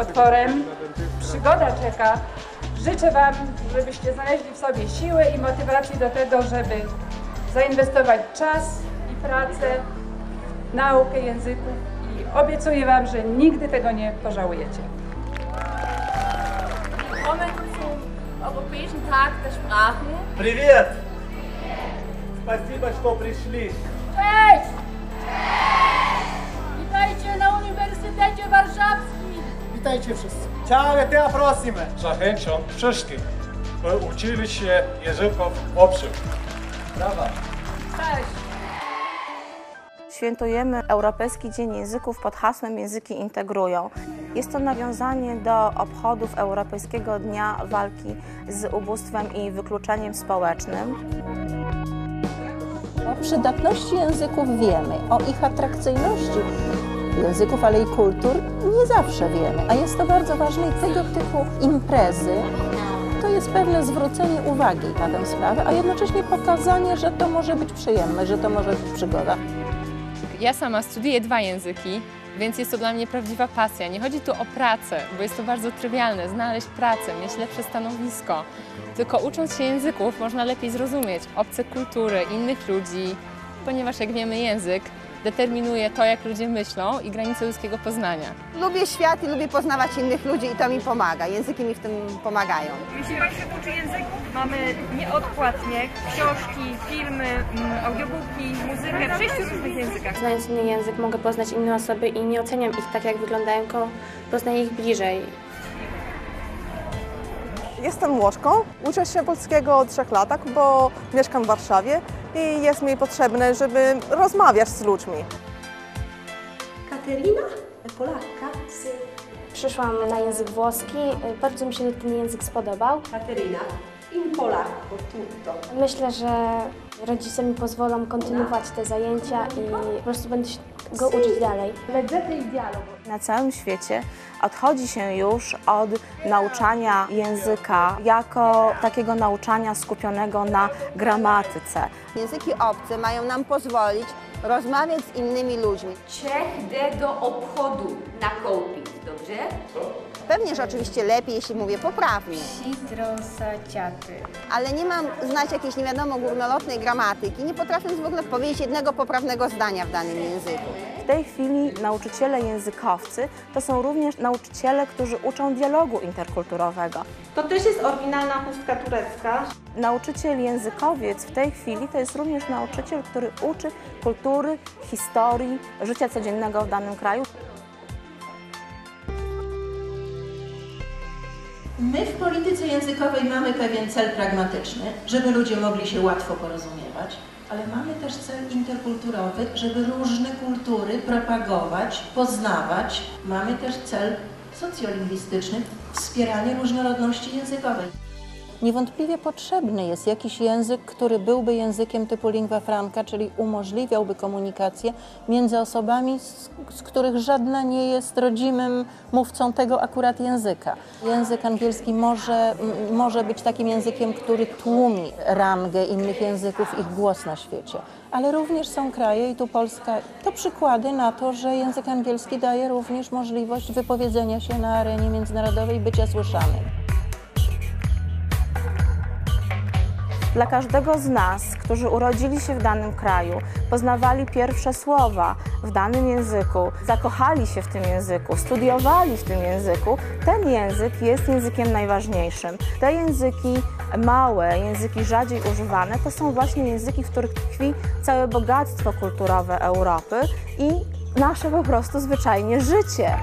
otworem. Przygoda czeka. Życzę Wam, żebyście znaleźli w sobie siły i motywację do tego, żeby zainwestować czas i pracę w naukę języków i obiecuję Wam, że nigdy tego nie pożałujecie. Willkommen zum Europäischen Tag der Sprachen. Привет! Спасибо, что пришли. Witajcie wszyscy. Ciao, te aprosimy. Zachęcam wszystkich, by uczyli się języków obcych. Brawa. Cześć! Świętujemy Europejski Dzień Języków pod hasłem Języki integrują. Jest to nawiązanie do obchodów Europejskiego Dnia Walki z ubóstwem i wykluczeniem społecznym. O przydatności języków wiemy, o ich atrakcyjności języków, ale i kultur nie zawsze wiemy. A jest to bardzo ważne i tego typu imprezy to jest pewne zwrócenie uwagi na tę sprawę, a jednocześnie pokazanie, że to może być przyjemne, że to może być przygoda. Ja sama studiuję dwa języki, więc jest to dla mnie prawdziwa pasja. Nie chodzi tu o pracę, bo jest to bardzo trywialne, znaleźć pracę, mieć lepsze stanowisko. Tylko ucząc się języków można lepiej zrozumieć obce kultury, innych ludzi, ponieważ jak wiemy język determinuje to, jak ludzie myślą i granice ludzkiego poznania. Lubię świat i lubię poznawać innych ludzi i to mi pomaga. Języki mi w tym pomagają. Jeśli Pan się uczy języków, mamy nieodpłatnie książki, filmy, mm, audiobooki, muzykę w sześciu różnych językach. Znając inny język mogę poznać inne osoby i nie oceniam ich tak, jak wyglądają, tylko poznaję ich bliżej. Jestem Łoszką, uczę się polskiego od trzech lat, bo mieszkam w Warszawie i jest mi potrzebne, żeby rozmawiać z ludźmi. Katerina, Polaka, Przyszłam na język włoski, bardzo mi się ten język spodobał. Katerina, in polacco tutto. Myślę, że rodzice mi pozwolą kontynuować te zajęcia i po prostu będę się go uczyć dalej. Na całym świecie odchodzi się już od nauczania języka jako takiego nauczania skupionego na gramatyce. Języki obce mają nam pozwolić rozmawiać z innymi ludźmi. Czech de do obchodu nakoupit, dobrze? Pewnie, że oczywiście lepiej, jeśli mówię poprawnie, Sidrosaciaty. ale nie mam znać jakiejś nie wiadomo górnolotnej gramatyki, nie potrafię w ogóle powiedzieć jednego poprawnego zdania w danym języku. W tej chwili nauczyciele językowcy to są również nauczyciele, którzy uczą dialogu interkulturowego. To też jest oryginalna chustka turecka. Nauczyciel językowiec w tej chwili to jest również nauczyciel, który uczy kultury, historii, życia codziennego w danym kraju. My w polityce językowej mamy pewien cel pragmatyczny, żeby ludzie mogli się łatwo porozumiewać, ale mamy też cel interkulturowy, żeby różne kultury propagować, poznawać. Mamy też cel socjolingwistyczny, wspieranie różnorodności językowej. Niewątpliwie potrzebny jest jakiś język, który byłby językiem typu lingua franca, czyli umożliwiałby komunikację między osobami, z, z których żadna nie jest rodzimym mówcą tego akurat języka. Język angielski może, może być takim językiem, który tłumi rangę innych języków, ich głos na świecie. Ale również są kraje, i tu Polska, to przykłady na to, że język angielski daje również możliwość wypowiedzenia się na arenie międzynarodowej, bycia słyszanym. Dla każdego z nas, którzy urodzili się w danym kraju, poznawali pierwsze słowa w danym języku, zakochali się w tym języku, studiowali w tym języku, ten język jest językiem najważniejszym. Te języki małe, języki rzadziej używane, to są właśnie języki, w których tkwi całe bogactwo kulturowe Europy i nasze po prostu zwyczajnie życie.